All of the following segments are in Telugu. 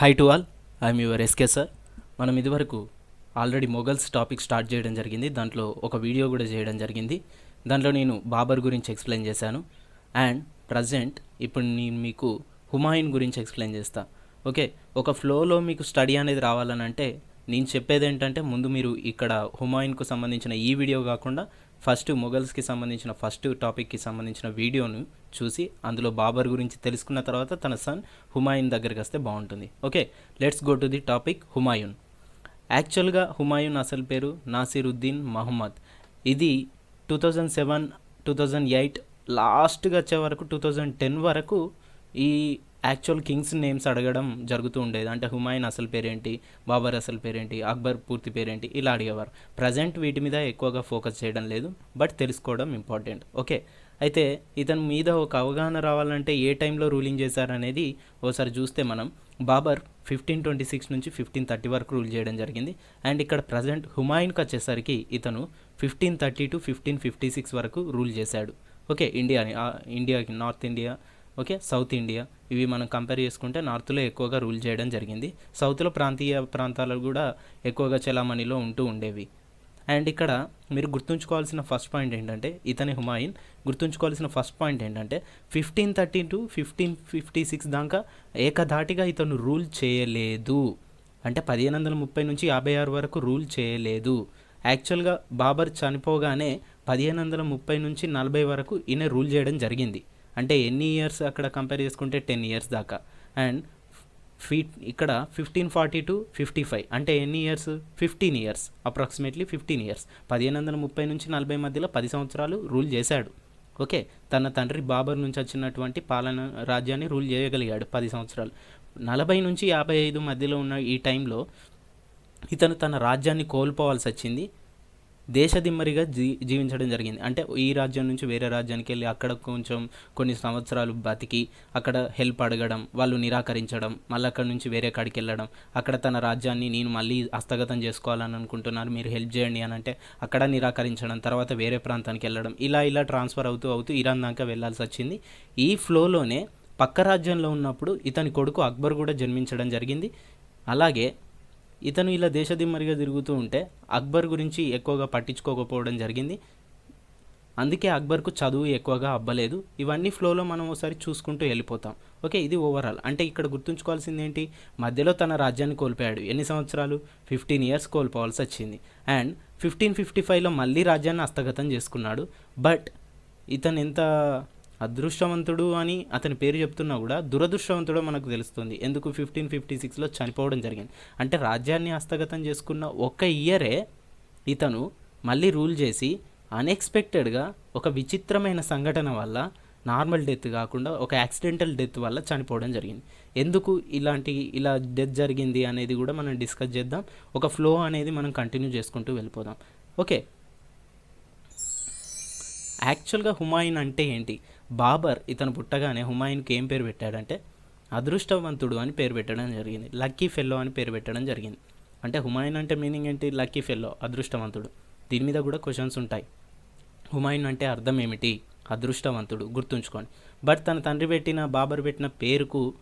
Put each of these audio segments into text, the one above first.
Hi to all I'm your SK sir మనం ఇదివరకు ఆల్రెడీ మొఘల్స్ టాపిక్ స్టార్ట్ చేయడం జరిగింది. దాంట్లో ఒక వీడియో కూడా చేయడం జరిగింది. దాంట్లో నేను బాబర్ గురించి ఎక్స్ప్లెయిన్ చేశాను. అండ్ ప్రజెంట్ ఇప్పుడు నేను మీకు హుమాయూన్ గురించి ఎక్స్ప్లెయిన్ చేస్తా. ఓకే ఒక ఫ్లోలో మీకు స్టడీ అనేది రావాలని అంటే నేను చెప్పేది ఏంటంటే ముందు మీరు ఇక్కడ హుమాయూన్కు సంబంధించిన ఈ వీడియో కాకుండా ఫస్ట్ మొఘల్స్కి సంబంధించిన ఫస్ట్ టాపిక్కి సంబంధించిన వీడియోను చూసి అందులో బాబర్ గురించి తెలుసుకున్న తర్వాత తన సన్ హుమాయూన్ దగ్గరికి వస్తే బాగుంటుంది. Okay let's go to the topic Humayun. యాక్చువల్గా హుమాయూన్ అసలు పేరు నాసిరుద్దీన్ మహమ్మద్. ఇది two thousand seven two thousand eight లాస్ట్గా వచ్చే వరకు టూ థౌజండ్ టెన్ వరకు ఈ యాక్చువల్ కింగ్స్ నేమ్స్ అడగడం జరుగుతూ ఉండేది. అంటే హుమాయూన్ అసలు పేరేంటి బాబర్ అసలు పేరేంటి అక్బర్ పూర్తి పేరేంటి ఇలా అడిగేవారు. ప్రజెంట్ వీటి మీద ఎక్కువగా ఫోకస్ చేయడం లేదు బట్ తెలుసుకోవడం ఇంపార్టెంట్ ఓకే అయితే ఇతని మీద ఒక అవగాహన రావాలంటే ఏ టైంలో రూలింగ్ చేశారనేది ఓసారి చూస్తే మనం బాబర్ ఫిఫ్టీన్ ట్వంటీ సిక్స్ నుంచి ఫిఫ్టీన్ థర్టీ వరకు రూల్ చేయడం జరిగింది. అండ్ ఇక్కడ ప్రజెంట్ హుమాయూన్కి వచ్చేసరికి ఇతను fifteen thirty to fifteen fifty six వరకు రూల్ చేశాడు. ఓకే ఇండియాని ఇండియాకి north India okay south India ఇవి మనం కంపేర్ చేసుకుంటే నార్త్లో ఎక్కువగా రూల్ చేయడం జరిగింది. సౌత్లో ప్రాంతీయ ప్రాంతాలు కూడా ఎక్కువగా చలామణిలో ఉంటూ ఉండేవి. అండ్ ఇక్కడ మీరు గుర్తుంచుకోవాల్సిన ఫస్ట్ పాయింట్ ఏంటంటే ఇతని హుమాయిన్. గుర్తుంచుకోవాల్సిన ఫస్ట్ పాయింట్ ఏంటంటే fifteen thirty to fifteen fifty six దాకా ఏకధాటిగా ఇతను రూల్ చేయలేదు. అంటే పదిహేను వందల ముప్పై నుంచి యాభై ఆరు వరకు రూల్ చేయలేదు. యాక్చువల్గా బాబర్ చనిపోగానే పదిహేను వందల ముప్పై నుంచి నలభై వరకు ఈయన రూల్ చేయడం జరిగింది. అంటే ఎన్ని ఇయర్స్ అక్కడ కంపేర్ చేసుకుంటే టెన్ ఇయర్స్ దాకా. అండ్ ఫీట్ ఇక్కడ fifteen forty to fifty five అంటే ఎన్ని years fifteen years approximately fifteen years పదిహేను వందల ముప్పై నుంచి నలభై మధ్యలో పది సంవత్సరాలు రూల్ చేశాడు. ఓకే తన తండ్రి బాబర్ నుంచి వచ్చినటువంటి పాలన రాజ్యాన్ని రూల్ చేయగలిగాడు పది సంవత్సరాలు. నలభై నుంచి యాభై ఐదు మధ్యలో ఉన్న ఈ టైంలో ఇతను తన రాజ్యాన్ని కోల్పోవాల్సి వచ్చింది. దేశదిమ్మరిగా జీ జీవించడం జరిగింది. అంటే ఈ రాజ్యం నుంచి వేరే రాజ్యానికి వెళ్ళి అక్కడ కొంచెం కొన్ని సంవత్సరాలు బతికి అక్కడ హెల్ప్ అడగడం వాళ్ళు నిరాకరించడం మళ్ళీ అక్కడ నుంచి వేరే కాడికి వెళ్ళడం అక్కడ తన రాజ్యాన్ని నేను మళ్ళీ హస్తగతం చేసుకోవాలని అనుకుంటున్నాను మీరు హెల్ప్ చేయండి అని అంటే అక్కడ నిరాకరించడం తర్వాత వేరే ప్రాంతానికి వెళ్ళడం ఇలా ఇలా ట్రాన్స్ఫర్ అవుతూ అవుతూ ఇరాన్ దాకా వెళ్ళాల్సి వచ్చింది. ఈ ఫ్లోలోనే పక్క రాజ్యంలో ఉన్నప్పుడు ఇతని కొడుకు అక్బర్ కూడా జన్మించడం జరిగింది. అలాగే ఇతను ఇలా దేశదిమ్మరిగా తిరుగుతూ ఉంటే అక్బర్ గురించి ఎక్కువగా పట్టించుకోకపోవడం జరిగింది. అందుకే అక్బర్కు చదువు ఎక్కువగా అవ్వలేదు ఇవన్నీ ఫ్లోలో మనం ఒకసారి చూసుకుంటూ వెళ్ళిపోతాం. ఓకే ఇది ఓవరాల్. అంటే ఇక్కడ గుర్తుంచుకోవాల్సింది ఏంటి మధ్యలో తన రాజ్యాన్ని కోల్పోయాడు. ఎన్ని సంవత్సరాలు? ఫిఫ్టీన్ ఇయర్స్ కోల్పోవాల్సి వచ్చింది. అండ్ ఫిఫ్టీన్ ఫిఫ్టీ ఫైవ్లో మళ్ళీ రాజ్యాన్ని హస్తగతం చేసుకున్నాడు. బట్ ఇతను ఎంత అదృష్టవంతుడు అని అతని పేరు చెప్తున్నా కూడా దురదృష్టవంతుడో మనకు తెలుస్తుంది. ఎందుకు ఫిఫ్టీన్ ఫిఫ్టీ సిక్స్లో చనిపోవడం జరిగింది? అంటే రాజ్యాన్ని హస్తగతం చేసుకున్న ఒక ఇయరే ఇతను మళ్ళీ రూల్ చేసి అన్ఎక్స్పెక్టెడ్గా ఒక విచిత్రమైన సంఘటన వల్ల నార్మల్ డెత్ కాకుండా ఒక యాక్సిడెంటల్ డెత్ వల్ల చనిపోవడం జరిగింది. ఎందుకు ఇలాంటి ఇలా డెత్ జరిగింది అనేది కూడా మనం డిస్కస్ చేద్దాం. ఒక ఫ్లో అనేది మనం కంటిన్యూ చేసుకుంటూ వెళ్ళిపోదాం. ఓకే. యాక్చువల్గా హుమాయిన్ అంటే ఏంటి? బాబర్ ఇతను పుట్టగానే హుమాయూన్కి ఏం పేరు పెట్టాడంటే అదృష్టవంతుడు అని పేరు పెట్టడం జరిగింది. లక్కీ ఫెల్లో అని పేరు పెట్టడం జరిగింది. అంటే హుమాయూన్ అంటే మీనింగ్ ఏంటి? లక్కీ ఫెల్లో అదృష్టవంతుడు. దీని మీద కూడా క్వశ్చన్స్ ఉంటాయి. హుమాయూన్ అంటే అర్థం ఏమిటి? అదృష్టవంతుడు. గుర్తుంచుకోండి. బట్ తన తండ్రి పెట్టిన బాబర్ పెట్టిన పేరుకు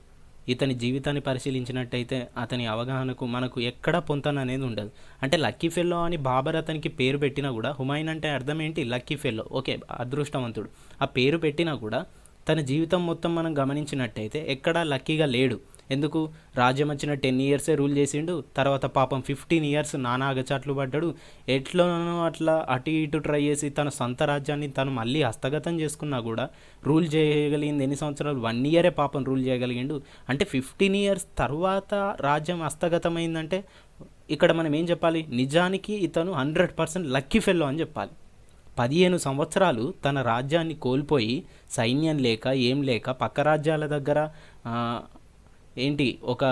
ఇతని జీవితాన్ని పరిశీలించినట్టయితే అతని అవగాహనకు మనకు ఎక్కడ పొంతన అనేది ఉండదు. అంటే లక్కీ ఫెల్లో అని బాబర్ అతనికి పేరు పెట్టినా కూడా హుమాయూన్ అంటే అర్థం ఏంటి? Lucky fellow. ఓకే అదృష్టవంతుడు. ఆ పేరు పెట్టినా కూడా తన జీవితం మొత్తం మనం గమనించినట్టయితే ఎక్కడా లక్కీగా లేడు. ఎందుకు? రాజ్యం వచ్చిన టెన్ ఇయర్సే రూల్ చేసిండు. తర్వాత పాపం ఫిఫ్టీన్ ఇయర్స్ నానా అగచాట్లు పడ్డాడు. ఎట్లనో అట్లా అటు ఇటు ట్రై చేసి తన సొంత రాజ్యాన్ని తను మళ్ళీ హస్తగతం చేసుకున్నా కూడా రూల్ చేయగలిగింది ఎన్ని సంవత్సరాలు? వన్ ఇయరే పాపం రూల్ చేయగలిగిండు. అంటే ఫిఫ్టీన్ ఇయర్స్ తర్వాత రాజ్యం హస్తగతమైందంటే ఇక్కడ మనం ఏం చెప్పాలి? నిజానికి ఇతను హండ్రెడ్ పర్సెంట్ లక్కీ ఫెల్లో అని చెప్పాలి. పదిహేను సంవత్సరాలు తన రాజ్యాన్ని కోల్పోయి సైన్యం లేక ఏం లేక పక్క రాజ్యాల దగ్గర ఏంటి ఒక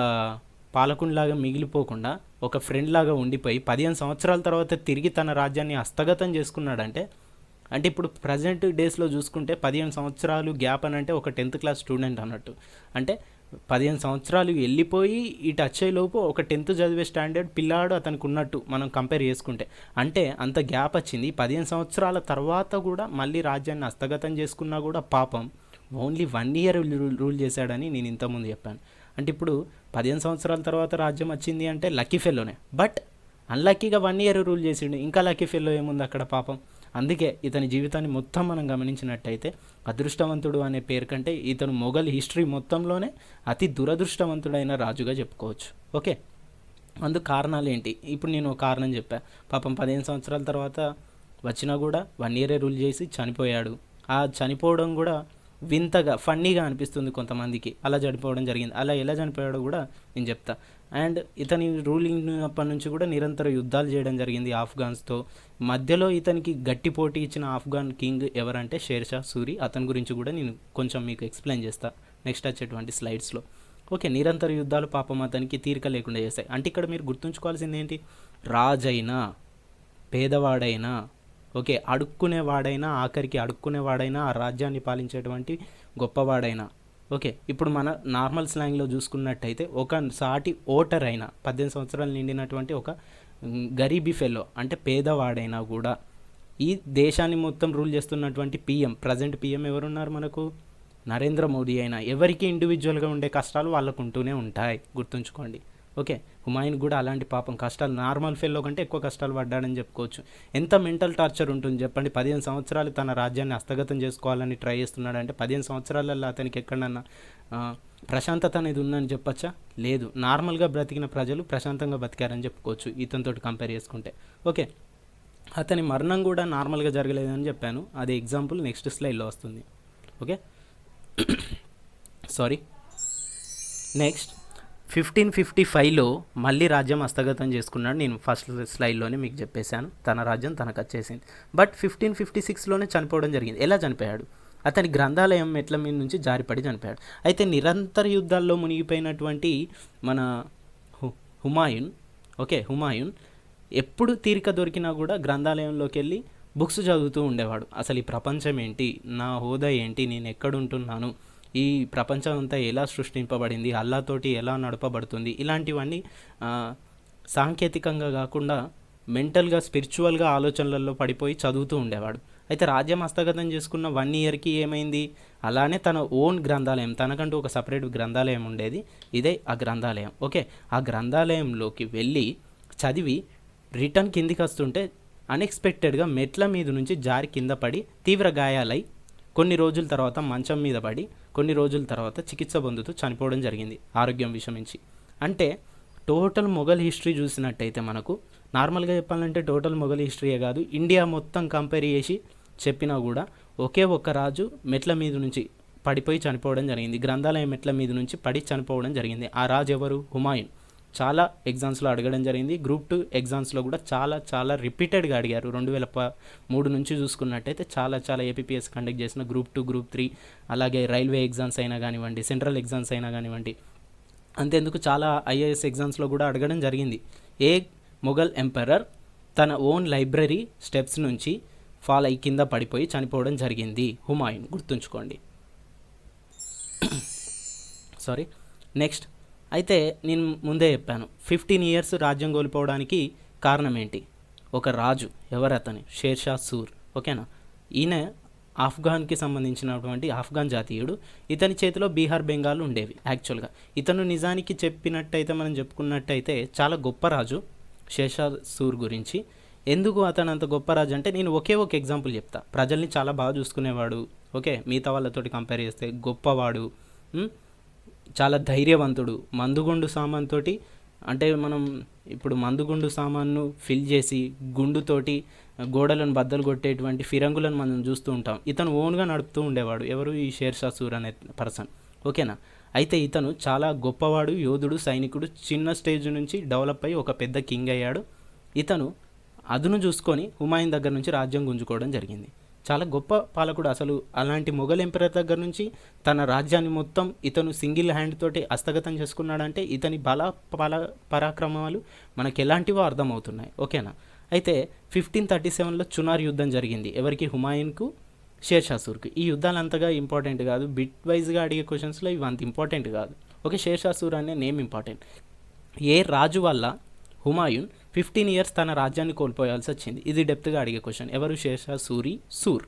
పాలకుండిలాగా మిగిలిపోకుండా ఒక ఫ్రెండ్ లాగా ఉండిపోయి పదిహేను సంవత్సరాల తర్వాత తిరిగి తన రాజ్యాన్ని హస్తగతం చేసుకున్నాడంటే అంటే ఇప్పుడు ప్రజెంట్ డేస్లో చూసుకుంటే పదిహేను సంవత్సరాలు గ్యాప్ అని అంటే ఒక టెన్త్ క్లాస్ స్టూడెంట్ అన్నట్టు. అంటే పదిహేను సంవత్సరాలు వెళ్ళిపోయి ఇటు వచ్చేలోపు ఒక టెన్త్ చదివే స్టాండర్డ్ పిల్లాడు అతనికి ఉన్నట్టు మనం కంపేర్ చేసుకుంటే. అంటే అంత గ్యాప్ వచ్చింది. పదిహేను సంవత్సరాల తర్వాత కూడా మళ్ళీ రాజ్యాన్ని హస్తగతం చేసుకున్నా కూడా పాపం ఓన్లీ వన్ ఇయర్ రూల్ చేశాడని నేను ఇంతకుముందు చెప్పాను. అంటే ఇప్పుడు పదిహేను సంవత్సరాల తర్వాత రాజ్యం వచ్చింది అంటే లక్కీ ఫెల్లోనే బట్ అన్లక్కీగా వన్ ఇయర్ రూల్ చేసిండు. ఇంకా లక్కీ ఫెల్లో ఏముంది అక్కడ పాపం? అందుకే ఇతని జీవితాన్ని మొత్తం మనం గమనించినట్టయితే అదృష్టవంతుడు అనే పేరు కంటే ఇతను మొఘల్ హిస్టరీ మొత్తంలోనే అతి దురదృష్టవంతుడైన రాజుగా చెప్పుకోవచ్చు. ఓకే? అందుకు కారణాలు ఏంటి? ఇప్పుడు నేను ఒక కారణం చెప్పా. పాపం పదిహేను సంవత్సరాల తర్వాత వచ్చినా కూడా వన్ ఇయరే రూల్ చేసి చనిపోయాడు. ఆ చనిపోవడం కూడా వింతగా ఫన్నీగా అనిపిస్తుంది కొంతమందికి. అలా చనిపోవడం జరిగింది. అలా ఎలా చనిపోయాడో కూడా నేను చెప్తా. అండ్ ఇతని రూలింగ్ అప్పటి నుంచి కూడా నిరంతర యుద్ధాలు చేయడం జరిగింది ఆఫ్ఘాన్స్తో. మధ్యలో ఇతనికి గట్టి పోటీ ఇచ్చిన ఆఫ్ఘాన్ కింగ్ ఎవరంటే షేర్షా సూరి. అతని గురించి కూడా నేను కొంచెం మీకు ఎక్స్ప్లెయిన్ చేస్తా. నెక్స్ట్ వచ్చేటువంటి స్లైడ్స్లో. ఓకే నిరంతర యుద్ధాలు పాపం అతనికి తీరిక లేకుండా చేస్తాయి. అంటే ఇక్కడ మీరు గుర్తుంచుకోవాల్సింది ఏంటి? రాజైనా పేదవాడైనా ఓకే అడుక్కునేవాడైనా ఆఖరికి అడుక్కునేవాడైనా ఆ రాజ్యాన్ని పాలించేటువంటి గొప్పవాడైనా. ఓకే ఇప్పుడు మన నార్మల్ స్లాంగ్లో చూసుకున్నట్టయితే ఒక సాటి ఓటర్ అయినా పద్దెనిమిది సంవత్సరాలు నిండినటువంటి ఒక గరీబీ ఫెలో అంటే పేదవాడైనా కూడా ఈ దేశాన్ని మొత్తం రూల్ చేస్తున్నటువంటి పిఎం ప్రజెంట్ పిఎం ఎవరున్నారు మనకు? నరేంద్ర మోదీ అయినా. ఎవరికి ఇండివిజువల్గా ఉండే కష్టాలు వాళ్ళకు ఉంటూనే ఉంటాయి. గుర్తుంచుకోండి. ఓకే హుమాయూన్ కూడా అలాంటి పాపం కష్టాలు నార్మల్ ఫెల్లో కంటే ఎక్కువ కష్టాలు పడ్డాడని చెప్పుకోవచ్చు. ఎంత మెంటల్ టార్చర్ ఉంటుంది చెప్పండి. పదిహేను సంవత్సరాలు తన రాజ్యాన్ని హస్తగతం చేసుకోవాలని ట్రై చేస్తున్నాడు అంటే పదిహేను సంవత్సరాలలో అతనికి ఎక్కడన్నా ప్రశాంతత అనేది ఉందని చెప్పచ్చా? లేదు. నార్మల్గా బ్రతికిన ప్రజలు ప్రశాంతంగా బతికారని చెప్పుకోవచ్చు ఇతనితో కంపేర్ చేసుకుంటే. ఓకే అతని మరణం కూడా నార్మల్గా జరగలేదని చెప్పాను. అది ఎగ్జాంపుల్ నెక్స్ట్ స్లైడ్లో వస్తుంది. Okay sorry. Next fifteen fifty ఫైవ్లో మళ్ళీ రాజ్యం హస్తగతం చేసుకున్నాడు. నేను ఫస్ట్ స్లైడ్లోనే మీకు చెప్పేశాను. తన రాజ్యం తనకు వచ్చేసింది. బట్ ఫిఫ్టీన్ ఫిఫ్టీ సిక్స్లోనే చనిపోవడం జరిగింది. ఎలా చనిపోయాడు? అతని గ్రంథాలయం మెట్ల మీద నుంచి జారిపడి చనిపోయాడు. అయితే నిరంతర యుద్ధాల్లో మునిగిపోయినటువంటి మన హుమాయూన్ ఓకే హుమాయూన్ ఎప్పుడు తీరిక దొరికినా కూడా గ్రంథాలయంలోకి వెళ్ళి బుక్స్ చదువుతూ ఉండేవాడు. అసలు ఈ ప్రపంచం ఏంటి? నా హోదా ఏంటి? నేను ఎక్కడుంటున్నాను ఈ ప్రపంచం అంతా ఎలా సృష్టింపబడింది అల్లాతోటి ఎలా నడపబడుతుంది ఇలాంటివన్నీ సాంకేతికంగా కాకుండా మెంటల్గా స్పిరిచువల్గా ఆలోచనలలో పడిపోయి చదువుతూ ఉండేవాడు. అయితే రాజ్యం హస్తగతం చేసుకున్న వన్ ఇయర్కి ఏమైంది? అలానే తన ఓన్ గ్రంథాలయం తనకంటూ ఒక సపరేట్ గ్రంథాలయం ఉండేది. ఇదే ఆ గ్రంథాలయం. ఓకే ఆ గ్రంథాలయంలోకి వెళ్ళి చదివి రిటర్న్ కిందికి వస్తుంటే అన్ఎక్స్పెక్టెడ్గా మెట్ల మీద నుంచి జారి కింద పడి తీవ్ర గాయాలై కొన్ని రోజుల తర్వాత మంచం మీద పడి కొన్ని రోజుల తర్వాత చికిత్స పొందుతూ చనిపోవడం జరిగింది ఆరోగ్యం విషమించి. అంటే టోటల్ మొఘల్ హిస్టరీ చూసినట్టయితే మనకు నార్మల్గా చెప్పాలంటే టోటల్ మొఘల్ హిస్టరీయే కాదు ఇండియా మొత్తం కంపేర్ చేసి చెప్పినా కూడా ఒకే ఒక్క రాజు మెట్ల మీద నుంచి పడిపోయి చనిపోవడం జరిగింది. గ్రంథాలయం మెట్ల మీద నుంచి పడి చనిపోవడం జరిగింది. ఆ రాజు ఎవరు హుమాయూన్. చాలా ఎగ్జామ్స్లో అడగడం జరిగింది. గ్రూప్ టూ ఎగ్జామ్స్లో కూడా చాలా చాలా రిపీటెడ్గా అడిగారు. రెండు వేల ప మూడు నుంచి చూసుకున్నట్టయితే చాలా చాలా ఏపీఎస్ కండక్ట్ చేసిన గ్రూప్ టూ గ్రూప్ త్రీ అలాగే రైల్వే ఎగ్జామ్స్ అయినా కానివ్వండి సెంట్రల్ ఎగ్జామ్స్ అయినా కానివ్వండి అంతేందుకు చాలా ఐఏఎస్ ఎగ్జామ్స్లో కూడా అడగడం జరిగింది. ఏ మొఘల్ ఎంపరర్ తన ఓన్ లైబ్రరీ స్టెప్స్ నుంచి ఫాల్ అయి కింద పడిపోయి చనిపోవడం జరిగింది? హుమాయూన్ గుర్తుంచుకోండి. సారీ నెక్స్ట్ అయితే నేను ముందే చెప్పాను ఫిఫ్టీన్ ఇయర్స్ రాజ్యం కోల్పోవడానికి కారణం ఏంటి ఒక రాజు ఎవరతని? షేర్షా సూర్ ఓకేనా? ఈయన ఆఫ్ఘాన్కి సంబంధించినటువంటి ఆఫ్ఘాన్ జాతీయుడు. ఇతని చేతిలో బీహార్ బెంగాల్ ఉండేవి యాక్చువల్గా ఇతను నిజానికి చెప్పినట్టయితే మనం చెప్పుకున్నట్టయితే చాలా గొప్ప రాజు షేషా సూర్ గురించి. ఎందుకు అతను అంత గొప్ప రాజు అంటే నేను ఒకే ఒక ఎగ్జాంపుల్ చెప్తా. ప్రజల్ని చాలా బాగా చూసుకునేవాడు ఓకే? మిగతా వాళ్ళతోటి కంపేర్ చేస్తే గొప్పవాడు చాలా ధైర్యవంతుడు. మందుగుండు సామాన్తోటి అంటే మనం ఇప్పుడు మందుగుండు సామాన్ను ఫిల్ చేసి గుండుతోటి గోడలను బద్దలు కొట్టేటువంటి ఫిరంగులను మనం చూస్తూ ఉంటాం. ఇతను ఓన్గా నడుపుతూ ఉండేవాడు. ఎవరు ఈ షేర్షా సూర్ అనే పర్సన్? ఓకేనా? అయితే ఇతను చాలా గొప్పవాడు యోధుడు సైనికుడు చిన్న స్టేజ్ నుంచి డెవలప్ అయ్యి ఒక పెద్ద కింగ్ అయ్యాడు. ఇతను అదును చూసుకొని హుమాయూన్ దగ్గర నుంచి రాజ్యం గుంజుకోవడం జరిగింది. చాలా గొప్ప పాలకుడు అసలు. అలాంటి మొఘల్ ఎంపరర్ దగ్గర నుంచి తన రాజ్యాన్ని మొత్తం ఇతను సింగిల్ హ్యాండ్ తోటి హస్తగతం చేసుకున్నాడంటే ఇతని బల పల పరాక్రమాలు మనకు ఎలాంటివో అర్థమవుతున్నాయి. ఓకేనా? అయితే ఫిఫ్టీన్ థర్టీ సెవెన్లో చునార్ యుద్ధం జరిగింది. ఎవరికి? హుమాయూన్కు షేర్షాసూర్కి. ఈ యుద్ధాలు అంతగా ఇంపార్టెంట్ కాదు. బిట్ వైజ్గా అడిగే క్వశ్చన్స్లో ఇవి అంత ఇంపార్టెంట్ కాదు. ఓకే షేర్షాసూర్ అనే నేమ్ ఇంపార్టెంట్. ఏ రాజు వల్ల హుమాయూన్ ఫిఫ్టీన్ ఇయర్స్ తన రాజ్యాన్ని కోల్పోయాల్సి వచ్చింది. ఇది డెప్త్గా అడిగే క్వశ్చన్ ఎవరు షేర్షా సూరి సూర్?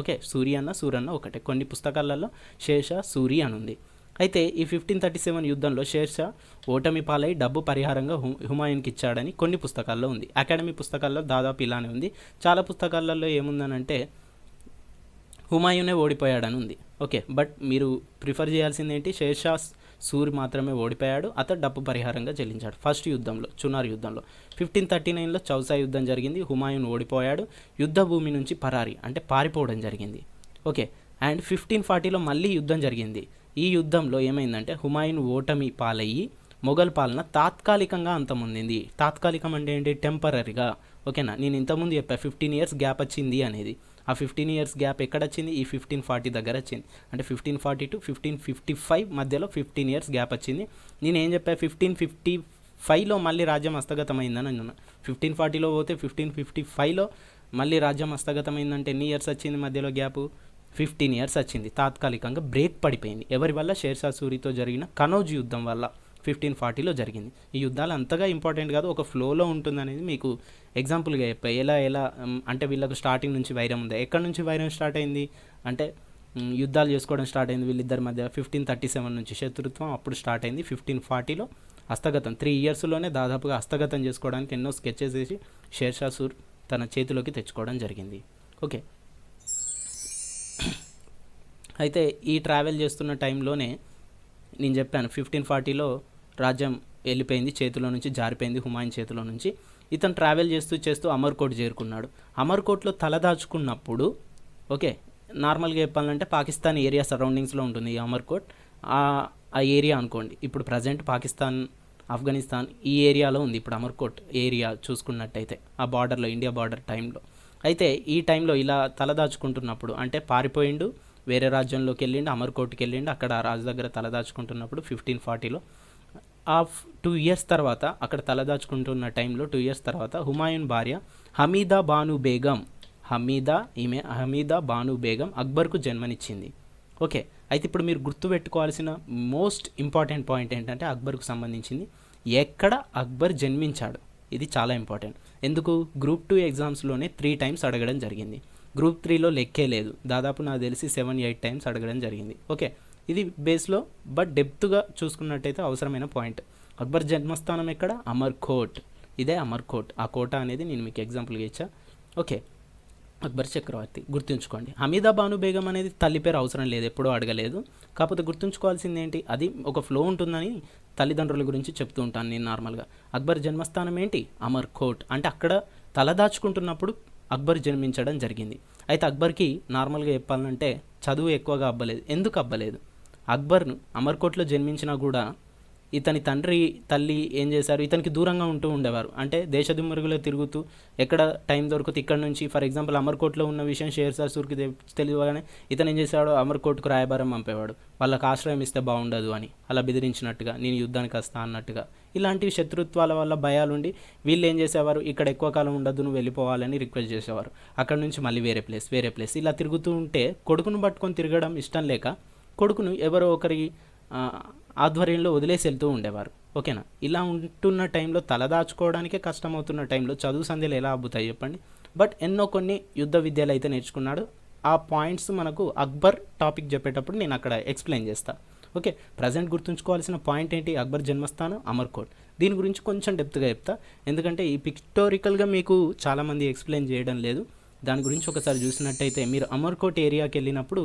ఓకే సూరి అన్న సూర్ అన్న ఒకటే. కొన్ని పుస్తకాలలో షేర్షా సూరి అని ఉంది. అయితే ఈ ఫిఫ్టీన్ థర్టీ సెవెన్ యుద్ధంలో షేర్షా ఓటమి పాలై డబ్బు పరిహారంగా హుమాయున్కి హుమాయూన్కి ఇచ్చాడని కొన్ని పుస్తకాల్లో ఉంది. అకాడమీ పుస్తకాల్లో దాదాపు ఇలానే ఉంది. చాలా పుస్తకాలలో ఏముందనంటే హుమాయూనే ఓడిపోయాడని ఉంది. ఓకే బట్ మీరు ప్రిఫర్ చేయాల్సింది ఏంటి షేర్షా సూరి మాత్రమే ఓడిపోయాడు. అతడు డబ్బు పరిహారంగా చెల్లించాడు. ఫస్ట్ యుద్ధంలో చునార్ యుద్ధంలో. ఫిఫ్టీన్ థర్టీ నైన్లో చౌసా యుద్ధం జరిగింది. హుమాయూన్ ఓడిపోయాడు. యుద్ధ భూమి నుంచి పరారి అంటే పారిపోవడం జరిగింది. ఓకే. అండ్ ఫిఫ్టీన్ ఫార్టీలో మళ్ళీ యుద్ధం జరిగింది. ఈ యుద్ధంలో ఏమైందంటే హుమాయూన్ ఓటమి పాలయ్యి మొఘల్ పాలన తాత్కాలికంగా అంతమొందింది. తాత్కాలికం అంటే ఏంటి? టెంపరీగా. ఓకేనా? నేను ఇంతకుముందు చెప్పా ఫిఫ్టీన్ ఇయర్స్ గ్యాప్ వచ్చింది అనేది. ఆ ఫిఫ్టీన్ ఇయర్స్ గ్యాప్ ఎక్కడ వచ్చింది ఈ ఫిఫ్టీన్ ఫార్టీ దగ్గర వచ్చింది అంటే fifteen forty to fifteen fifty five మధ్యలో ఫిఫ్టీన్ ఇయర్స్ గ్యాప్ వచ్చింది. నేను ఏం చెప్పా? ఫిఫ్టీన్ ఫిఫ్టీ ఫైవ్లో మళ్ళీ రాజ్యం హస్తగతమైందని అన్నాను ఫిఫ్టీన్ ఫార్టీలో పోతే ఫిఫ్టీన్ ఫిఫ్టీ ఫైవ్లో మళ్ళీ రాజ్యం హస్తగతమైందంటే ఎన్ని ఇయర్స్ వచ్చింది మధ్యలో గ్యాప్ ఫిఫ్టీన్ ఇయర్స్ వచ్చింది. తాత్కాలికంగా బ్రేక్ పడిపోయింది. ఎవరి వల్ల? షేర్షా సూరితో జరిగిన కనోజ్ యుద్ధం వల్ల. ఫిఫ్టీన్ ఫార్టీలో జరిగింది. ఈ యుద్ధాలు అంతగా ఇంపార్టెంట్ కాదు ఒక ఫ్లోలో ఉంటుందనేది మీకు ఎగ్జాంపుల్గా చెప్పాయి ఎలా ఎలా అంటే వీళ్ళకు స్టార్టింగ్ నుంచి వైరం ఉంది. ఎక్కడి నుంచి వైరం స్టార్ట్ అయింది? అంటే యుద్ధాలు చేసుకోవడం స్టార్ట్ అయింది వీళ్ళిద్దరి మధ్య. ఫిఫ్టీన్ థర్టీ సెవెన్ నుంచి శత్రుత్వం అప్పుడు స్టార్ట్ అయింది. ఫిఫ్టీన్ ఫార్టీలో హస్తగతం. త్రీ ఇయర్స్లోనే దాదాపుగా హస్తగతం చేసుకోవడానికి ఎన్నో స్కెచెస్ వేసి షేర్షా సూర్ తన చేతిలోకి తెచ్చుకోవడం జరిగింది. ఓకే. అయితే ఈ ట్రావెల్ చేస్తున్న టైంలోనే నేను చెప్పాను ఫిఫ్టీన్ ఫార్టీలో రాజ్యం వెళ్ళిపోయింది చేతిలో నుంచి జారిపోయింది హుమాయూన్ చేతిలో నుంచి. ఇతను ట్రావెల్ చేస్తూ చేస్తూ అమర్కోట్ చేరుకున్నాడు. అమర్కోట్లో తలదాచుకున్నప్పుడు ఓకే నార్మల్గా చెప్పాలంటే పాకిస్తాన్ ఏరియా సరౌండింగ్స్లో ఉంటుంది ఈ అమర్కోట్ ఆ ఏరియా అనుకోండి. ఇప్పుడు ప్రజెంట్ పాకిస్తాన్ ఆఫ్ఘనిస్తాన్ ఈ ఏరియాలో ఉంది. ఇప్పుడు అమర్కోట్ ఏరియా చూసుకున్నట్టయితే ఆ బార్డర్లో ఇండియా బార్డర్ టైంలో అయితే ఈ టైంలో ఇలా తలదాచుకుంటున్నప్పుడు అంటే పారిపోయిండు వేరే రాజ్యంలోకి వెళ్ళిండు అమర్కోట్కి వెళ్ళిండు అక్కడ రాజు దగ్గర తలదాచుకుంటున్నప్పుడు ఫిఫ్టీన్ ఫార్టీలో ఆ టూ ఇయర్స్ తర్వాత అక్కడ తలదాచుకుంటున్న టైంలో టూ ఇయర్స్ తర్వాత హుమాయూన్ భార్య హమీదా బాను బేగం హమీదా ఈమె హమీదా బాను బేగం అక్బర్కు జన్మనిచ్చింది. ఓకే అయితే ఇప్పుడు మీరు గుర్తుపెట్టుకోవాల్సిన మోస్ట్ ఇంపార్టెంట్ పాయింట్ ఏంటంటే అక్బర్కు సంబంధించింది. ఎక్కడ అక్బర్ జన్మించాడు? ఇది చాలా ఇంపార్టెంట్. ఎందుకు? గ్రూప్ టూ ఎగ్జామ్స్లోనే త్రీ టైమ్స్ అడగడం జరిగింది. గ్రూప్ త్రీలో లెక్కే లేదు. దాదాపు నాకు తెలిసి సెవెన్ ఎయిట్ టైమ్స్ అడగడం జరిగింది. ఓకే ఇది బేస్లో బట్ డెప్త్గా చూసుకున్నట్టయితే అవసరమైన పాయింట్. అక్బర్ జన్మస్థానం ఎక్కడ? అమర్ కోట్ ఇదే అమర్ కోట్ ఆ కోట అనేది నేను మీకు ఎగ్జాంపుల్గా ఇచ్చా. ఓకే. అక్బర్ చక్రవర్తి గుర్తుంచుకోండి. హమీదా బాను బేగం అనేది తల్లి పేరు అవసరం లేదు ఎప్పుడూ అడగలేదు. కాకపోతే గుర్తుంచుకోవాల్సింది ఏంటి అది ఒక ఫ్లో ఉంటుందని తల్లిదండ్రుల గురించి చెప్తూ ఉంటాను నేను నార్మల్గా. అక్బర్ జన్మస్థానం ఏంటి? అమర్ కోట్ అంటే అక్కడ తలదాచుకుంటున్నప్పుడు అక్బర్ జన్మించడం జరిగింది. అయితే అక్బర్కి నార్మల్గా చెప్పాలంటే చదువు ఎక్కువగా అబ్బలేదు. ఎందుకు అబ్బలేదు? అక్బర్ను అమర్కోట్లో జన్మించినా కూడా ఇతని తండ్రి తల్లి ఏం చేశారు? ఇతనికి దూరంగా ఉంటూ ఉండేవారు. అంటే దేశదుమ్మరుగులో తిరుగుతూ ఎక్కడ టైం దొరుకుతుంది ఇక్కడ నుంచి ఫర్ ఎగ్జాంపుల్ అమర్కోట్లో ఉన్న విషయం షేర్ సూర్కి తెలియగానే ఇతను ఏం చేశాడు అమర్కోట్కు రాయబారం పంపేవాడు. వాళ్ళకి ఆశ్రయం ఇస్తే బాగుండదు అని అలా బెదిరించినట్టుగా నేను యుద్ధానికి వస్తా అన్నట్టుగా. ఇలాంటివి శత్రుత్వాల వల్ల భయాలుండి వీళ్ళు ఏం చేసేవారు? ఇక్కడ ఎక్కువ కాలం ఉండదు నువ్వు వెళ్ళిపోవాలని రిక్వెస్ట్ చేసేవారు. అక్కడ నుంచి మళ్ళీ వేరే ప్లేస్ వేరే ప్లేస్. ఇలా తిరుగుతూ ఉంటే కొడుకును పట్టుకొని తిరగడం ఇష్టం లేక కొడుకును ఎవరో ఒకరి ఆధ్వర్యంలో వదిలేసి వెళ్తూ ఉండేవారు. ఓకేనా? ఇలా ఉంటున్న టైంలో తలదాచుకోవడానికే కష్టమవుతున్న టైంలో చదువు సంధ్యలు ఎలా అబ్బుతాయి చెప్పండి. బట్ ఎన్నో కొన్ని యుద్ధ విద్యలు అయితే నేర్చుకున్నాడు. ఆ పాయింట్స్ మనకు అక్బర్ టాపిక్ చెప్పేటప్పుడు నేను అక్కడ ఎక్స్ప్లెయిన్ చేస్తాను ఓకే ప్రజెంట్ గుర్తుంచుకోవాల్సిన పాయింట్ ఏంటి? అక్బర్ జన్మస్థానం అమర్కోట్ దీని గురించి కొంచెం డెప్త్గా చెప్తా. ఎందుకంటే ఈ పిక్టోరికల్గా మీకు చాలామంది ఎక్స్ప్లెయిన్ చేయడం లేదు. దాని గురించి ఒకసారి చూసినట్టయితే మీరు అమర్కోట్ ఏరియాకి వెళ్ళినప్పుడు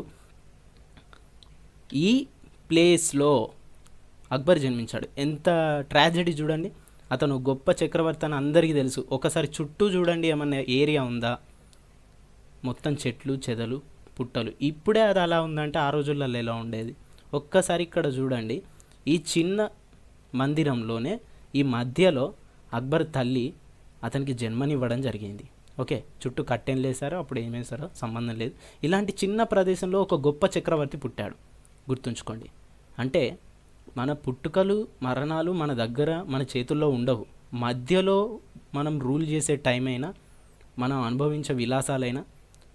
ఈ ప్లేస్లో అక్బర్ జన్మించాడు. ఎంత ట్రాజెడీ చూడండి. అతను గొప్ప చక్రవర్తి అని అందరికీ తెలుసు. ఒకసారి చుట్టూ చూడండి ఏమన్నా ఏరియా ఉందా? మొత్తం చెట్లు చెదలు పుట్టలు. ఇప్పుడే అది అలా ఉందంటే ఆ రోజులలో ఎలా ఉండేది? ఒక్కసారి ఇక్కడ చూడండి. ఈ చిన్న మందిరంలోనే ఈ మధ్యలో అక్బర్ తల్లి అతనికి జన్మనివ్వడం జరిగింది. ఓకే చుట్టూ కట్టెన్ లేసారో అప్పుడు ఏం సంబంధం లేదు. ఇలాంటి చిన్న ప్రదేశంలో ఒక గొప్ప చక్రవర్తి పుట్టాడు. గుర్తుంచుకోండి. అంటే మన పుట్టుకలు మరణాలు మన దగ్గర మన చేతుల్లో ఉండవు. మధ్యలో మనం రూల్ చేసే టైం అయినా మనం అనుభవించే విలాసాలైనా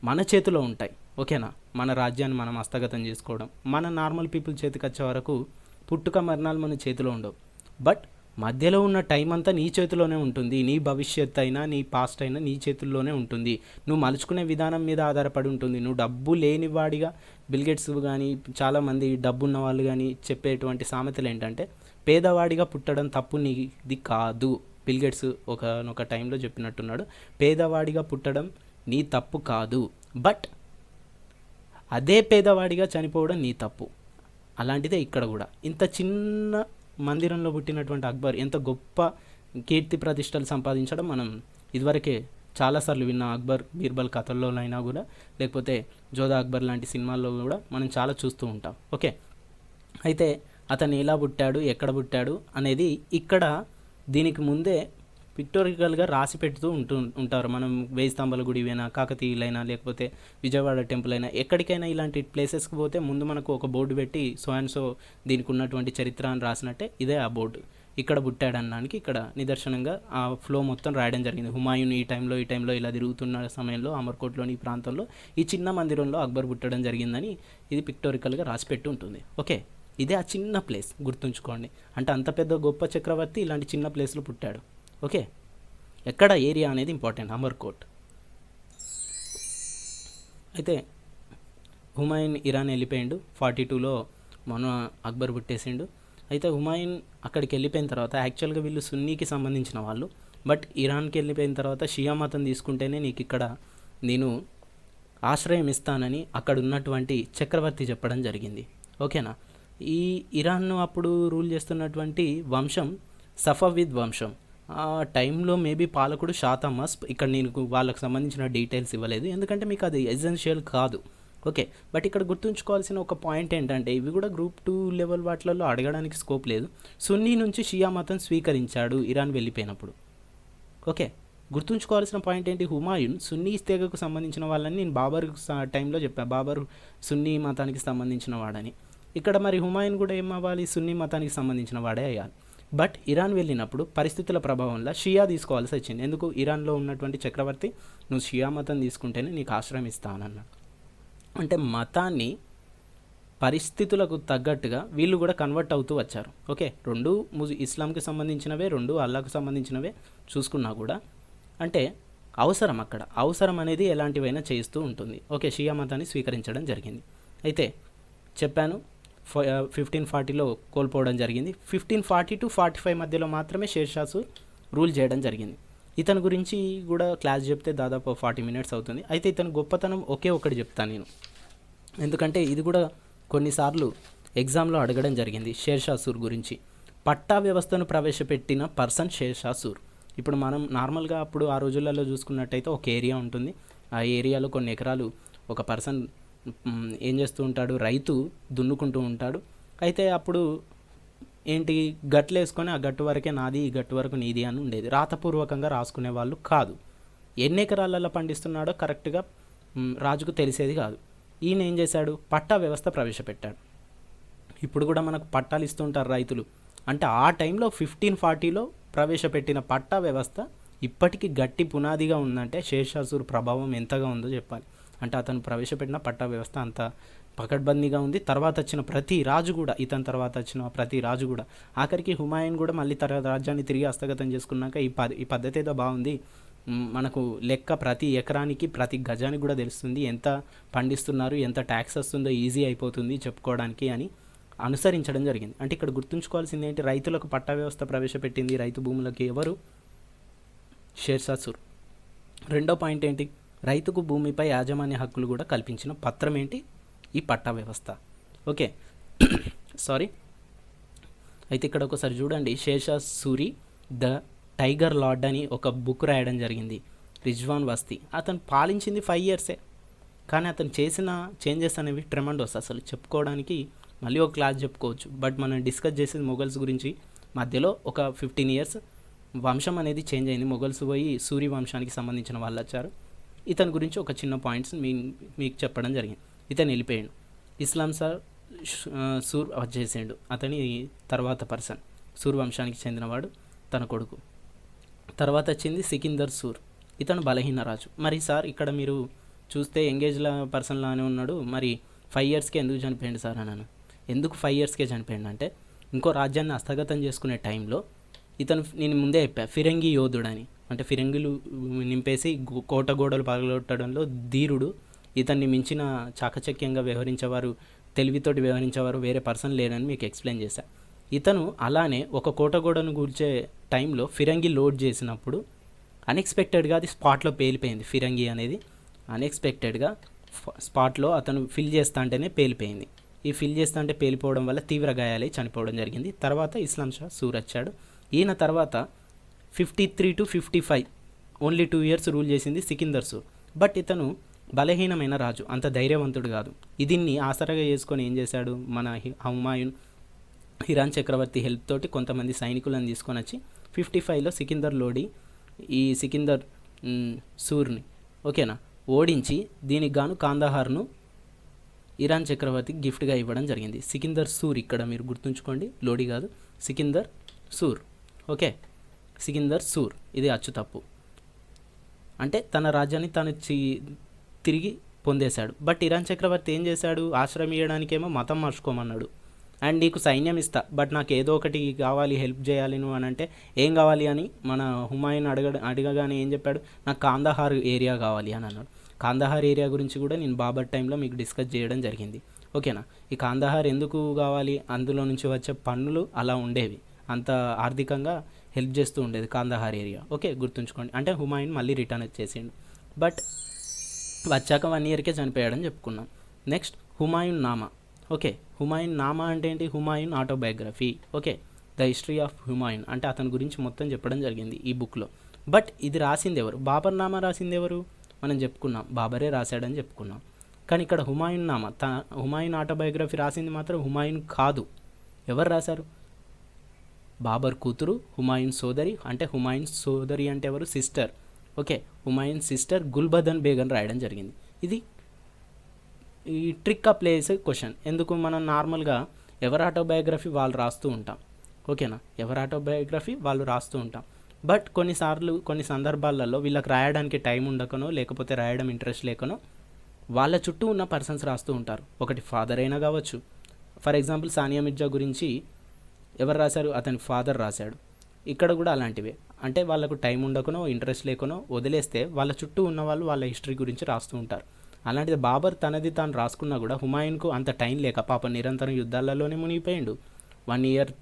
మన చేతిలో ఉంటాయి. ఓకేనా? మన రాజ్యాన్ని మనం హస్తగతం చేసుకోవడం. మన నార్మల్ పీపుల్ చేతికి వచ్చే వరకు పుట్టుక మరణాలు మన చేతిలో ఉండవు. బట్ మధ్యలో ఉన్న టైం అంతా నీ చేతిలోనే ఉంటుంది. నీ భవిష్యత్ అయినా నీ పాస్ట్ అయినా నీ చేతుల్లోనే ఉంటుంది. నువ్వు మలుచుకునే విధానం మీద ఆధారపడి ఉంటుంది. నువ్వు డబ్బు లేనివాడిగా బిల్గేట్స్ కానీ చాలామంది డబ్బు ఉన్న వాళ్ళు కానీ చెప్పేటువంటి సామెతలు ఏంటంటే పేదవాడిగా పుట్టడం తప్పు నీది కాదు. బిల్గేట్స్ ఒక ఒక టైంలో చెప్పినట్టున్నాడు. పేదవాడిగా పుట్టడం నీ తప్పు కాదు. బట్ అదే పేదవాడిగా చనిపోవడం నీ తప్పు. అలాంటిదే ఇక్కడ కూడా. ఇంత చిన్న మందిరంలో పుట్టినటువంటి అక్బర్ ఎంత గొప్ప కీర్తి ప్రతిష్టలు సంపాదించడం మనం ఇదివరకే చాలాసార్లు విన్న అక్బర్ బీర్బల్ కథల్లోనైనా కూడా లేకపోతే జోధా అక్బర్ లాంటి సినిమాల్లో కూడా మనం చాలా చూస్తూ ఉంటాం. ఓకే. అయితే అతను ఎలా పుట్టాడు ఎక్కడ పుట్టాడు అనేది ఇక్కడ దీనికి ముందే పిక్టోరికల్గా రాసి పెడుతూ ఉంటూ ఉంటారు. మనం వేయి స్తంభాల గుడివైనా కాకతీయులైనా లేకపోతే విజయవాడ టెంపుల్ అయినా ఎక్కడికైనా ఇలాంటి ప్లేసెస్కి పోతే ముందు మనకు ఒక బోర్డు పెట్టి సో అండ్ సో దీనికి ఉన్నటువంటి చరిత్ర అని రాసినట్టే ఇదే ఆ బోర్డు. ఇక్కడ పుట్టాడనడానికి ఇక్కడ నిదర్శనంగా ఆ ఫ్లో మొత్తం రాయడం జరిగింది. హుమాయూన్ ఈ టైంలో ఈ టైంలో ఇలా తిరుగుతున్న సమయంలో అమర్కోట్లోని ఈ ప్రాంతంలో ఈ చిన్న మందిరంలో అక్బర్ పుట్టడం జరిగిందని ఇది పిక్టోరికల్గా రాసిపెట్టి ఉంటుంది. ఓకే? ఇదే ఆ చిన్న ప్లేస్ గుర్తుంచుకోండి. అంటే అంత పెద్ద గొప్ప చక్రవర్తి ఇలాంటి చిన్న ప్లేస్లో పుట్టాడు. ఓకే. ఎక్కడ ఏరియా అనేది ఇంపార్టెంట్ అమర్కోట్ అయితే హుమాయూన్ ఇరాన్ వెళ్ళిపోయిండు ఫార్టీ టూలో మన అక్బర్ పుట్టేసిండు. అయితే హుమాయూన్ అక్కడికి వెళ్ళిపోయిన తర్వాత యాక్చువల్గా వీళ్ళు సున్నీకి సంబంధించిన వాళ్ళు బట్ ఇరాన్కి వెళ్ళిపోయిన తర్వాత షియా మతం తీసుకుంటేనే నీకు ఇక్కడ నేను ఆశ్రయం ఇస్తానని అక్కడ ఉన్నటువంటి చక్రవర్తి చెప్పడం జరిగింది. ఓకేనా? ఈ ఇరాన్ను అప్పుడు రూల్ చేస్తున్నటువంటి వంశం సఫవిద్ వంశం. టైంలో మేబీ పాలకుడు షాతమ్మస్ ఇక్కడ నేను వాళ్ళకి సంబంధించిన డీటెయిల్స్ ఇవ్వలేదు. ఎందుకంటే మీకు అది ఎసెన్షియల్ కాదు. ఓకే. బట్ ఇక్కడ గుర్తుంచుకోవాల్సిన ఒక పాయింట్ ఏంటంటే ఇవి కూడా గ్రూప్ టూ లెవెల్ వాటిలలో అడగడానికి స్కోప్ లేదు. సున్నీ నుంచి షియా మతం స్వీకరించాడు ఇరాన్ వెళ్ళిపోయినప్పుడు. ఓకే. గుర్తుంచుకోవాల్సిన పాయింట్ ఏంటి? హుమాయూన్ సున్నీ తెగకు సంబంధించిన వాళ్ళని నేను బాబర్ టైంలో చెప్పాను బాబర్ సున్నీ మతానికి సంబంధించిన వాడని. ఇక్కడ మరి హుమాయూన్ కూడా ఏం అవ్వాలి సున్నీ మతానికి సంబంధించిన వాడే అయ్యాలి. బట్ ఇరాన్ వెళ్ళినప్పుడు పరిస్థితుల ప్రభావంలో షియా తీసుకోవాల్సి వచ్చింది. ఎందుకు? ఇరాన్లో ఉన్నటువంటి చక్రవర్తి నువ్వు షియా మతం తీసుకుంటేనే నీకు ఆశ్రయం ఇస్తానన్నాడు. అంటే మతాన్ని పరిస్థితులకు తగ్గట్టుగా వీళ్ళు కూడా కన్వర్ట్ అవుతూ వచ్చారు. ఓకే రెండు ముజ్ ఇస్లాంకి సంబంధించినవే రెండు అల్లాకు సంబంధించినవే చూసుకున్నా కూడా అంటే అవసరం అక్కడ. అవసరం అనేది ఎలాంటివైనా చేస్తూ ఉంటుంది. ఓకే షియా మతాన్ని స్వీకరించడం జరిగింది. అయితే చెప్పాను ఫిఫ్టీన్ ఫార్టీలో కోల్పోవడం జరిగింది. Fifteen forty to forty five మధ్యలో మాత్రమే షేర్షాసు రూల్ చేయడం జరిగింది. ఇతని గురించి కూడా క్లాస్ చెప్తే దాదాపు ఫార్టీ మినిట్స్ అవుతుంది. అయితే ఇతని గొప్పతనం ఒకే ఒకటి చెప్తాను నేను. ఎందుకంటే ఇది కూడా కొన్నిసార్లు ఎగ్జామ్లో అడగడం జరిగింది షేర్షా సూర్ గురించి. పట్టా వ్యవస్థను ప్రవేశపెట్టిన పర్సన్ షేర్షా సూర్. ఇప్పుడు మనం నార్మల్గా అప్పుడు ఆ రోజులలో చూసుకున్నట్టయితే ఒక ఏరియా ఉంటుంది. ఆ ఏరియాలో కొన్ని ఎకరాలు ఒక పర్సన్ ఏం చేస్తూ ఉంటాడు? రైతు దున్నుకుంటూ ఉంటాడు. అయితే అప్పుడు ఏంటి? గట్లు వేసుకొని ఆ గట్టు వరకే నాది ఈ గట్టు వరకు నీది అని ఉండేది. రాతపూర్వకంగా రాసుకునే వాళ్ళు కాదు. ఎన్ని ఎకరాలలో పండిస్తున్నాడో కరెక్ట్గా రాజుకు తెలిసేది కాదు. ఈయన ఏం చేశాడు? పట్టా వ్యవస్థ ప్రవేశపెట్టాడు. ఇప్పుడు కూడా మనకు పట్టాలు ఇస్తుంటారు రైతులు. అంటే ఆ టైంలో ఫిఫ్టీన్ ఫార్టీలో ప్రవేశపెట్టిన పట్టా వ్యవస్థ ఇప్పటికీ గట్టి పునాదిగా ఉందంటే శేషాసూర్ ప్రభావం ఎంతగా ఉందో చెప్పాలి. అంటే అతను ప్రవేశపెట్టిన పట్టా వ్యవస్థ అంత పకడ్బందీగా ఉంది. తర్వాత వచ్చిన ప్రతి రాజు కూడా ఇతని తర్వాత వచ్చిన ప్రతి రాజు కూడా. ఆఖరికి హుమాయూన్ కూడా మళ్ళీ తర్వాత రాజ్యాన్ని తిరిగి హస్తగతం చేసుకున్నాక ఈ పద్ ఈ పద్ధతి ఏదో బాగుంది. మనకు లెక్క ప్రతి ఎకరానికి ప్రతి గజానికి కూడా తెలుస్తుంది ఎంత పండిస్తున్నారు ఎంత ట్యాక్స్ వస్తుందో ఈజీ అయిపోతుంది చెప్పుకోవడానికి అని అనుసరించడం జరిగింది. అంటే ఇక్కడ గుర్తుంచుకోవాల్సింది ఏంటి? రైతులకు పట్టా వ్యవస్థ ప్రవేశపెట్టింది రైతు భూములకి ఎవరు? షేర్షాసూర్ రెండో పాయింట్ ఏంటి? రైతుకు భూమిపై యాజమాన్య హక్కులు కూడా కల్పించిన పత్రం ఏంటి? ఈ పట్టా వ్యవస్థ. ఓకే. సారీ అయితే ఇక్కడ ఒకసారి చూడండి. శేషా సూరి ద టైగర్ లార్డ్ అని ఒక బుక్ రాయడం జరిగింది. రిజ్వాన్ వస్తీ. అతను పాలించింది ఫైవ్ ఇయర్సే కానీ అతను చేసిన చేంజెస్ అనేవి ట్రెమండోస్ అసలు. చెప్పుకోవడానికి మళ్ళీ ఒక క్లాస్ చెప్పుకోవచ్చు. బట్ మనం డిస్కస్ చేసేది మొఘల్స్ గురించి. మధ్యలో ఒక ఫిఫ్టీన్ ఇయర్స్ వంశం అనేది చేంజ్ అయింది. మొఘల్స్ పోయి సూర్య వంశానికి సంబంధించిన వాళ్ళు వచ్చారు. ఇతని గురించి ఒక చిన్న పాయింట్స్ మీ మీకు చెప్పడం జరిగింది. ఇతను వెళ్ళిపోయాడు. ఇస్లాం సార్ సూర్ వచ్చేసాడు అతని తర్వాత పర్సన్. సూర్ వంశానికి చెందినవాడు తన కొడుకు. తర్వాత వచ్చింది సికిందర్ సూర్. ఇతను బలహీన రాజు. మరి సార్ ఇక్కడ మీరు చూస్తే ఎంగేజ్ల పర్సన్లానే ఉన్నాడు. మరి ఫైవ్ ఇయర్స్కే ఎందుకు చనిపోయాడు సార్ అన్నాను. ఎందుకు ఫైవ్ ఇయర్స్కే చనిపోయాడు అంటే ఇంకో రాజ్యాన్ని హస్తగతం చేసుకునే టైంలో ఇతను నేను ముందే చెప్పా ఫిరంగి యోధుడని. అంటే ఫిరంగులు నింపేసి కోట గోడలు పగలగొట్టడంలో ధీరుడు ఇతన్ని మించిన చాకచక్యంగా వ్యవహరించేవారు తెలివితోటి వ్యవహరించేవారు వేరే పర్సన్ లేరని మీకు ఎక్స్ప్లెయిన్ చేశా. ఇతను అలానే ఒక కోట గోడను కూల్చే టైంలో ఫిరంగి లోడ్ చేసినప్పుడు అన్ఎక్స్పెక్టెడ్గా అది స్పాట్లో పేలిపోయింది. ఫిరంగి అనేది అన్ఎక్స్పెక్టెడ్గా స్పాట్లో అతను ఫిల్ చేస్తా అంటేనే పేలిపోయింది. ఈ ఫిల్ చేస్తా అంటే పేలిపోవడం వల్ల తీవ్ర గాయాలై చనిపోవడం జరిగింది. తర్వాత ఇస్లాం షా సూర్ వచ్చాడు. ఈయన తర్వాత fifty three to fifty five only two years rule చేసింది సికిందర్ సూర్ బట్ ఇతను బలహీనమైన రాజు అంత ధైర్యవంతుడు కాదు. దీన్ని ఆసరగా చేసుకొని ఏం చేశాడు? మన హుమాయూన్ హిరాన్ చక్రవర్తి హెల్ప్ తోటి కొంతమంది సైనికులను తీసుకొని వచ్చి ఫిఫ్టీ ఫైవ్లో సికిందర్ లోడి ఈ సికిందర్ సూర్ని ఓకేనా? ఓడించి దీనికి గాను కాందహార్ను ఇరాన్ చక్రవర్తికి గిఫ్ట్గా ఇవ్వడం జరిగింది. సికిందర్ సూర్ ఇక్కడ మీరు గుర్తుంచుకోండి. లోడి కాదు సికిందర్ సూర్. ఓకే? సికిందర్ సూర్. ఇది అచ్చు తప్పు. అంటే తన రాజ్యాన్ని తను చి తిరిగి పొందేశాడు. బట్ ఇరాన్ చక్రవర్తి ఏం చేశాడు? ఆశ్రయం ఇవ్వడానికేమో మతం మార్చుకోమన్నాడు. అండ్ నీకు సైన్యం ఇస్తా బట్ నాకు ఏదో ఒకటి కావాలి హెల్ప్ చేయాలి నువ్వు అని అంటే ఏం కావాలి అని మన హుమాయూన్ అడగ అడగగానే ఏం చెప్పాడు? నాకు కాందహార్ ఏరియా కావాలి అని అన్నాడు. కాందహార్ ఏరియా గురించి కూడా నేను బాబర్ టైంలో మీకు డిస్కస్ చేయడం జరిగింది. ఓకేనా? ఈ కాందహార్ ఎందుకు కావాలి? అందులో నుంచి వచ్చే పన్నులు అలా ఉండేవి. అంత ఆర్థికంగా హెల్ప్ చేస్తూ ఉండేది కాందహార్ ఏరియా. ఓకే గుర్తుంచుకోండి. అంటే హుమాయూన్ మళ్ళీ రిటర్న్ వచ్చేసిండు. బట్ వచ్చాక వన్ ఇయర్కే చనిపోయాడని చెప్పుకున్నాం. నెక్స్ట్ హుమాయూన్ నామా. ఓకే హుమాయూన్ నామా అంటే ఏంటి? Humayun autobiography. Okay the history of Humayun. అంటే అతని గురించి మొత్తం చెప్పడం జరిగింది ఈ బుక్లో. బట్ ఇది రాసింది ఎవరు? బాబర్ నామా రాసింది ఎవరు? మనం చెప్పుకున్నాం. బాబరే రాశాడని చెప్పుకున్నాం. కానీ ఇక్కడ హుమాయూన్ నామా త హుమాయూన్ ఆటోబయోగ్రఫీ రాసింది మాత్రం హుమాయూన్ కాదు. ఎవరు రాశారు? బాబర్ కూతురు హుమాయూన్ సోదరి అంటే హుమాయూన్ సోదరి అంటే ఎవరు? Sister. Okay Humayun sister Gulbadan Begum రాయడం జరిగింది. ఇది ఈ ట్రిక్ అప్ ప్లేస్ క్వశ్చన్. ఎందుకు మనం నార్మల్గా ఎవరి ఆటోబయోగ్రఫీ వాళ్ళు రాస్తూ ఉంటాం? ఓకేనా? ఎవరి ఆటోబయోగ్రఫీ వాళ్ళు రాస్తూ ఉంటాం. బట్ కొన్నిసార్లు కొన్ని సందర్భాలలో వీళ్ళకి రాయడానికి టైం ఉండకనో లేకపోతే రాయడం ఇంట్రెస్ట్ లేకనో వాళ్ళ చుట్టూ ఉన్న పర్సన్స్ రాస్తూ ఉంటారు. ఒకటి ఫాదర్ అయినా కావచ్చు. ఫర్ ఎగ్జాంపుల్ సానియా మిర్జా గురించి ఎవరు రాశారు? అతని ఫాదర్ రాశాడు. ఇక్కడ కూడా అలాంటివే. అంటే వాళ్ళకు టైం ఉండకనో ఇంట్రెస్ట్ లేకనో వదిలేస్తే వాళ్ళ చుట్టూ ఉన్న వాళ్ళు వాళ్ళ హిస్టరీ గురించి రాస్తూ ఉంటారు. అలాంటిది బాబర్ తనది తాను రాసుకున్నా కూడా హుమాయూన్కు అంత టైం లేక పాప నిరంతరం యుద్ధాలలోనే మునిగిపోయిండు. వన్ ఇయర్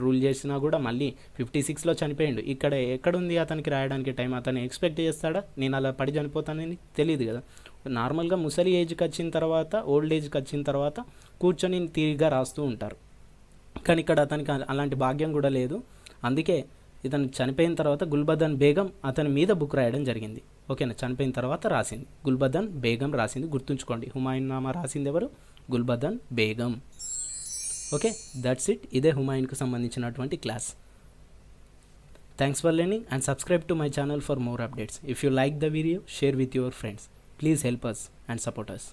రూల్ చేసినా కూడా మళ్ళీ ఫిఫ్టీ సిక్స్లో చనిపోయిండు. ఇక్కడ ఎక్కడుంది అతనికి రాయడానికి టైం? అతను ఎక్స్పెక్ట్ చేస్తాడా? నేను అలా పడి చనిపోతానని తెలియదు కదా. నార్మల్గా ముసలి ఏజ్కి వచ్చిన తర్వాత ఓల్డ్ ఏజ్కి వచ్చిన తర్వాత కూర్చొని తీరిగ్గా రాస్తూ ఉంటారు. కానీ ఇక్కడ అతనికి అలాంటి భాగ్యం కూడా లేదు. అందుకే ఇతను చనిపోయిన తర్వాత గుల్బదన్ బేగం అతని మీద బుక్ రాయడం జరిగింది. ఓకేనా? చనిపోయిన తర్వాత రాసింది. గుల్బదన్ బేగం రాసింది. గుర్తుంచుకోండి. హుమాయూన్ నామా రాసింది ఎవరు? Gulbadan Begum. Okay? That's it ఇదే హుమాయూన్కు సంబంధించినటువంటి class. Thanks for learning and subscribe to my channel for more updates if you like the video share with your friends please help us and support us